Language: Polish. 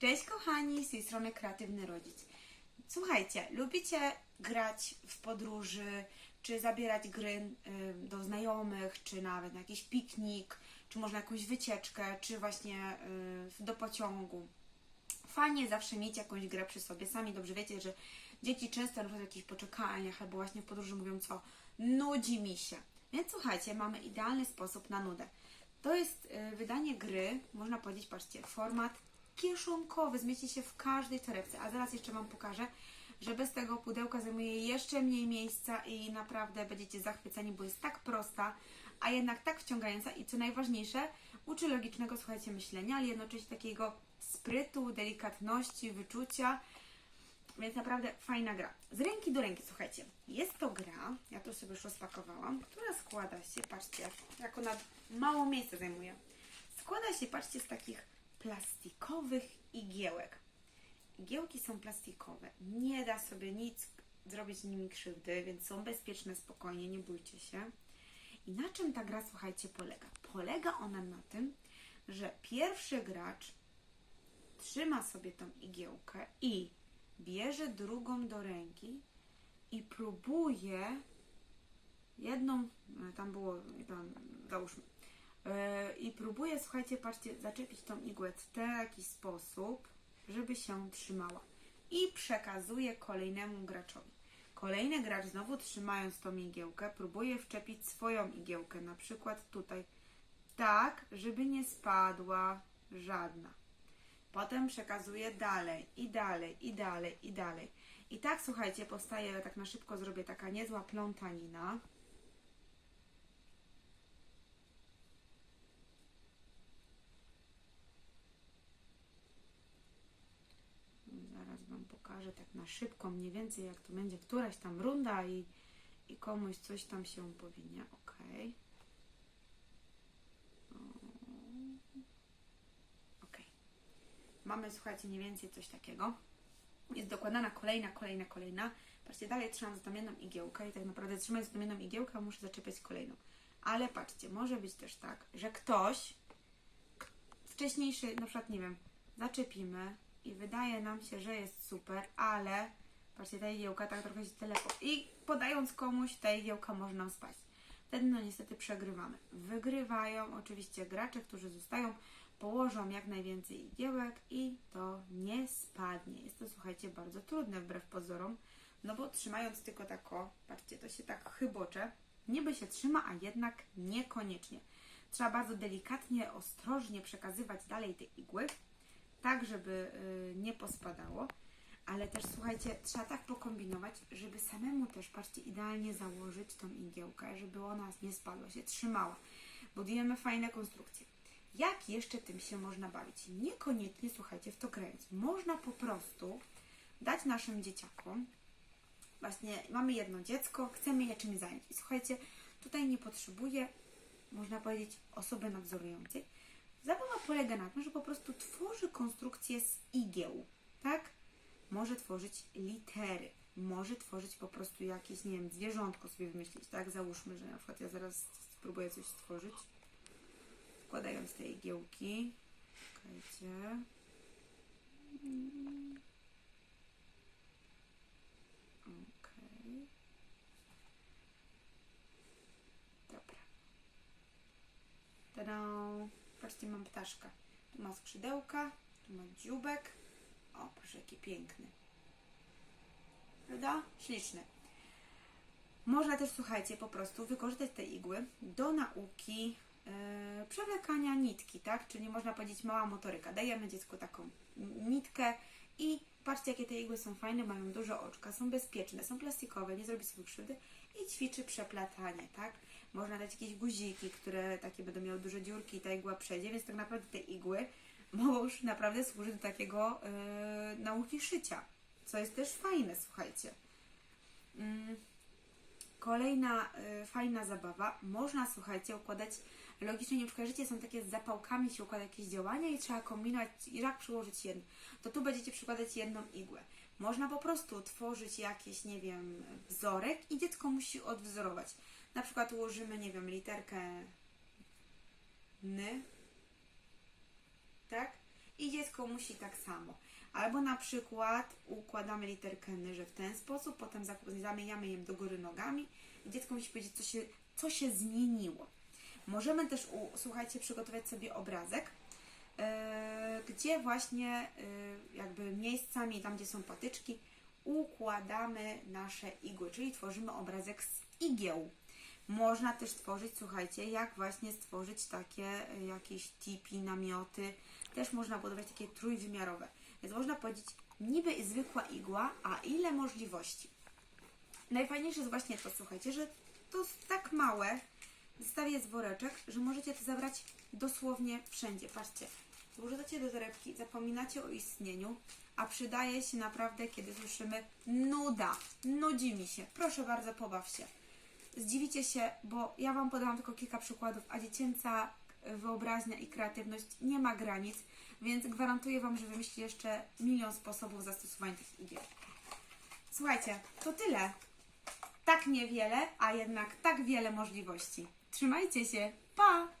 Cześć kochani, z tej strony Kreatywny Rodzic. Słuchajcie, lubicie grać w podróży, czy zabierać gry do znajomych, czy nawet na jakiś piknik, czy może na jakąś wycieczkę, czy właśnie y, do pociągu. Fajnie zawsze mieć jakąś grę przy sobie. Sami dobrze wiecie, że dzieci często na przykład w jakichś poczekaniach albo właśnie w podróży mówią co, nudzi mi się. Więc słuchajcie, mamy idealny sposób na nudę. To jest y, wydanie gry, można powiedzieć, patrzcie, format kieszonkowy, zmieści się w każdej torebce. A zaraz jeszcze Wam pokażę, że bez tego pudełka zajmuje jeszcze mniej miejsca i naprawdę będziecie zachwyceni, bo jest tak prosta, a jednak tak wciągająca i co najważniejsze, uczy logicznego, słuchajcie, myślenia, ale jednocześnie takiego sprytu, delikatności, wyczucia. Więc naprawdę fajna gra. Z ręki do ręki, słuchajcie. Jest to gra, ja tu sobie już rozpakowałam, która składa się, patrzcie, jak ona mało miejsca zajmuje. Składa się, patrzcie, z takich plastikowych igiełek. Igiełki są plastikowe. Nie da sobie nic zrobić z nimi krzywdy, więc są bezpieczne, spokojnie, nie bójcie się. I na czym ta gra, słuchajcie, polega? Polega ona na tym, że pierwszy gracz trzyma sobie tą igiełkę i bierze drugą do ręki i próbuje jedną, e, tam było, tam, załóżmy, i próbuje, słuchajcie, patrzcie, zaczepić tą igłę w taki sposób, żeby się trzymała. I przekazuje kolejnemu graczowi. Kolejny gracz znowu trzymając tą igiełkę, próbuje wczepić swoją igiełkę, na przykład tutaj, tak, żeby nie spadła żadna. Potem przekazuje dalej i dalej i dalej i dalej. I tak słuchajcie, powstaje, tak na szybko zrobię taka niezła plątanina. Zaraz Wam pokażę tak na szybko mniej więcej jak to będzie któraś tam runda i, i komuś coś tam się powinie. Ok. Ok. Mamy, słuchajcie, mniej więcej coś takiego. Jest dokładana kolejna, kolejna, kolejna. Patrzcie, dalej trzymam jedną igiełkę i tak naprawdę trzymając jedną igiełkę muszę zaczepiać kolejną. Ale patrzcie, może być też tak, że ktoś wcześniejszy, na przykład, nie wiem, zaczepimy i wydaje nam się, że jest super, ale patrzcie, ta igiełka tak trochę się teleport i podając komuś, ta igiełka może nam spaść. Wtedy no niestety przegrywamy. Wygrywają oczywiście gracze, którzy zostają, położą jak najwięcej igiełek i to nie spadnie. Jest to, słuchajcie, bardzo trudne wbrew pozorom, no bo trzymając tylko tak o, patrzcie, to się tak chybocze, niby się trzyma, a jednak niekoniecznie. Trzeba bardzo delikatnie, ostrożnie przekazywać dalej te igły, tak żeby y, nie pospadało, ale też słuchajcie, trzeba tak pokombinować, żeby samemu też, patrzcie, idealnie założyć tą igiełkę, żeby ona nie spadła, się trzymała. Budujemy fajne konstrukcje. Jak jeszcze tym się można bawić? Niekoniecznie, słuchajcie, w to grając. Można po prostu dać naszym dzieciakom, właśnie mamy jedno dziecko, chcemy je czymś zająć. I słuchajcie, tutaj nie potrzebuje, można powiedzieć, osoby nadzorującej. Zabawa polega na tym, że po prostu tworzy konstrukcję z igieł, tak? Może tworzyć litery, może tworzyć po prostu jakieś, nie wiem, zwierzątko sobie wymyślić, tak? Załóżmy, że na przykład ja zaraz spróbuję coś stworzyć, wkładając te igiełki. Czekajcie. Okej. Dobra. Tada! Patrzcie, mam ptaszka. Tu ma skrzydełka, tu ma dzióbek. O, proszę, jaki piękny. Prawda? Śliczny. Można też, słuchajcie, po prostu wykorzystać te igły do nauki e, przewlekania nitki, tak? Czyli można powiedzieć mała motoryka. Dajemy dziecku taką nitkę i patrzcie, jakie te igły są fajne, mają duże oczka, są bezpieczne, są plastikowe, nie zrobi sobie krzywdy i ćwiczy przeplatanie, tak? Można dać jakieś guziki, które takie będą miały duże dziurki i ta igła przejdzie, więc tak naprawdę te igły już naprawdę służyć do takiego e, nauki szycia, co jest też fajne, słuchajcie. Mm. Kolejna y, fajna zabawa. Można, słuchajcie, układać logicznie, nie przekażecie, są takie z zapałkami, się układa jakieś działania i trzeba kombinować, jak przyłożyć jedno. To tu będziecie przykładać jedną igłę. Można po prostu tworzyć jakiś, nie wiem, wzorek i dziecko musi odwzorować. Na przykład ułożymy, nie wiem, literkę N, tak? i dziecko musi tak samo. Albo na przykład układamy literkę N, że w ten sposób, potem zamieniamy ją do góry nogami i dziecko musi powiedzieć, co się, co się zmieniło. Możemy też, u, słuchajcie, przygotować sobie obrazek, e, gdzie właśnie e, jakby miejscami, tam gdzie są patyczki, układamy nasze igły, czyli tworzymy obrazek z igieł. Można też stworzyć, słuchajcie, jak właśnie stworzyć takie e, jakieś tipi, namioty. Też można budować takie trójwymiarowe. Więc można powiedzieć, niby zwykła igła, a ile możliwości. Najfajniejsze jest właśnie to, słuchajcie, że to jest tak małe, zestawie jest woreczek, że możecie to zabrać dosłownie wszędzie. Patrzcie, włożycie do torebki, zapominacie o istnieniu, a przydaje się naprawdę, kiedy słyszymy nuda, nudzi mi się, proszę bardzo, pobaw się. Zdziwicie się, bo ja Wam podałam tylko kilka przykładów, a dziecięca wyobraźnia i kreatywność nie ma granic, więc gwarantuję Wam, że wymyśli jeszcze milion sposobów zastosowania tych igieł. Słuchajcie, to tyle. Tak niewiele, a jednak tak wiele możliwości. Trzymajcie się. Pa!